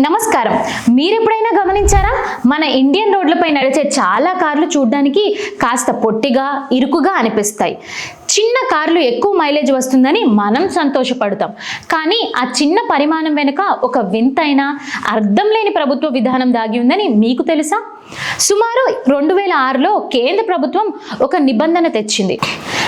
నమస్కారం. మీరు ఎప్పుడైనా గమనించారా? మన ఇండియన్ రోడ్లపై నడిచే చాలా కార్లు చూడడానికి కాస్త పొట్టిగా ఇరుకుగా అనిపిస్తాయి. చిన్న కార్లు ఎక్కువ మైలేజ్ వస్తుందని మనం సంతోషపడతాం. కానీ ఆ చిన్న పరిమాణం వెనుక ఒక వింతైన అర్థం లేని ప్రభుత్వ విధానం దాగి ఉందని మీకు తెలుసా? సుమారు రెండు వేల ఆరులో కేంద్ర ప్రభుత్వం ఒక నిబంధన తెచ్చింది.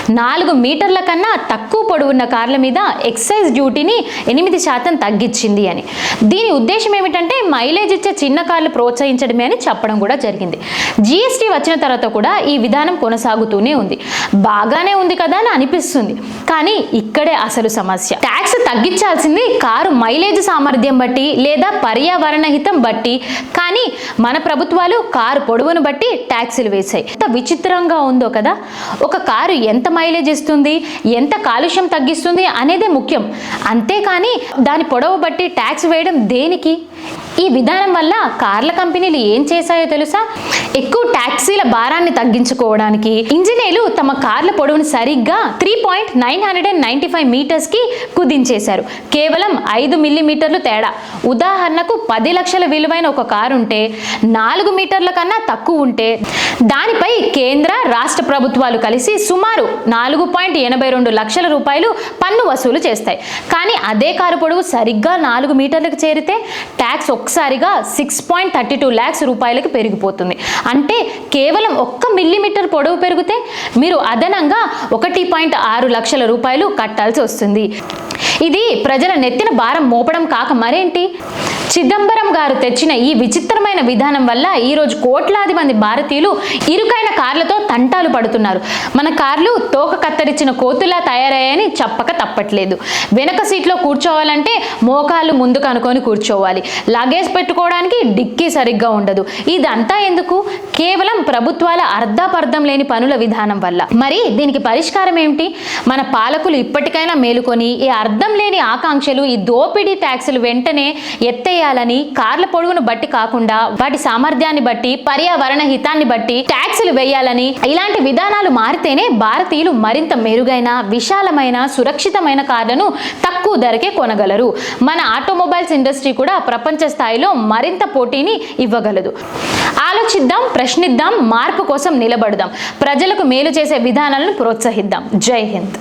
నాలుగు మీటర్ల కన్నా తక్కువ పొడవున్న కార్ల మీద ఎక్సైజ్ డ్యూటీని ఎనిమిది శాతం తగ్గించింది అని. దీని ఉద్దేశం ఏమిటంటే మైలేజ్ ఇచ్చే చిన్న కార్లు ప్రోత్సహించడమే అని చెప్పడం కూడా జరిగింది. జిఎస్టీ వచ్చిన తర్వాత కూడా ఈ విధానం కొనసాగుతూనే ఉంది. బాగానే ఉంది కదా అని అనిపిస్తుంది. కానీ ఇక్కడే అసలు సమస్య. ట్యాక్స్ తగ్గించాల్సింది కారు మైలేజ్ సామర్థ్యం బట్టి లేదా పర్యావరణ హితం బట్టి. కానీ మన ప్రభుత్వాలు కారు పొడవును బట్టి ట్యాక్సులు వేశాయి. ఎంత విచిత్రంగా ఉందో కదా. ఒక కారు ఎంత మైలేజ్ ఇస్తుంది? ఎంత కాలుష్యం తగ్గిస్తుంది అనేదే ముఖ్యం. అంతేకాని దాని పొడవు బట్టి ట్యాక్స్ వేయడం దేనికి? ఈ విధానం వల్ల కార్ల కంపెనీలు ఏం చేశాయో తెలుసా? ఎక్కువ ట్యాక్సీల భారాన్ని తగ్గించుకోవడానికి ఇంజనీర్లు తమ కార్ల పొడవును సరిగ్గా three point nine hundred and ninety five మీటర్స్కి కుదించేశారు. కేవలం ఐదు మిల్లీమీటర్లు తేడా. ఉదాహరణకు పది లక్షల విలువైన ఒక కారు ఉంటే నాలుగు మీటర్ల కన్నా తక్కువ ఉంటే దానిపై కేంద్ర రాష్ట్ర ప్రభుత్వాలు కలిసి సుమారు నాలుగు పాయింట్ ఎనభై రెండు లక్షల రూపాయలు పన్ను వసూలు చేస్తాయి. కానీ అదే కారు పొడవు సరిగ్గా నాలుగు మీటర్లకు చేరితే ట్యాక్స్ ఒక్కసారిగా six point thirty two lakhs రూపాయలకి పెరిగిపోతుంది. అంటే కేవలం ఒక్క మిల్లీమీటర్ పొడవు పెరిగితే మీరు అదనంగా ఒకటి పాయింట్ ఆరు లక్షల రూపాయలు కట్టాల్సి వస్తుంది. ఇది ప్రజల నెత్తిన భారం మోపడం కాక మరేంటి? చిదంబరం గారు తెచ్చిన ఈ విచిత్రమైన విధానం వల్ల ఈరోజు కోట్లాది మంది భారతీయులు ఇరుకైన కార్లతో తంటాలు పడుతున్నారు. మన కార్లు తోక కత్తరించిన కోతులా తయారయ్యాయని చెప్పక తప్పట్లేదు. వెనక సీట్లో కూర్చోవాలంటే మోకాళ్ళు ముందుకు అనుకొని కూర్చోవాలి. లగేజ్ పెట్టుకోవడానికి డిక్కీ సరిగ్గా ఉండదు. ఇదంతా ఎందుకు? కేవలం ప్రభుత్వాల అర్ధాపర్థం లేని పనుల విధానం వల్ల. మరి దీనికి పరిష్కారం ఏమిటి? మన పాలకులు ఇప్పటికైనా మేలుకొని ఈ అర్థం లేని ఆకాంక్షలు ఈ దోపిడీ ట్యాక్సులు వెంటనే ఎత్తే ఎత్తేయాలని కార్ల పొడవును బట్టి కాకుండా వాటి సామర్థ్యాన్ని బట్టి పర్యావరణ హితాన్ని బట్టి ట్యాక్సులు వేయాలని ఇలాంటి విధానాలు మారితేనే భారతీయులు మరింత మెరుగైన విశాలమైన సురక్షితమైన కార్లను తక్కువ ధరకే కొనగలరు. మన ఆటోమొబైల్స్ ఇండస్ట్రీ కూడా ప్రపంచ స్థాయిలో మరింత పోటీని ఇవ్వగలదు. ఆలోచిద్దాం ప్రశ్నిద్దాం మార్పు కోసం నిలబడదాం. ప్రజలకు మేలు చేసే విధానాలను ప్రోత్సహిద్దాం. జై హింద్.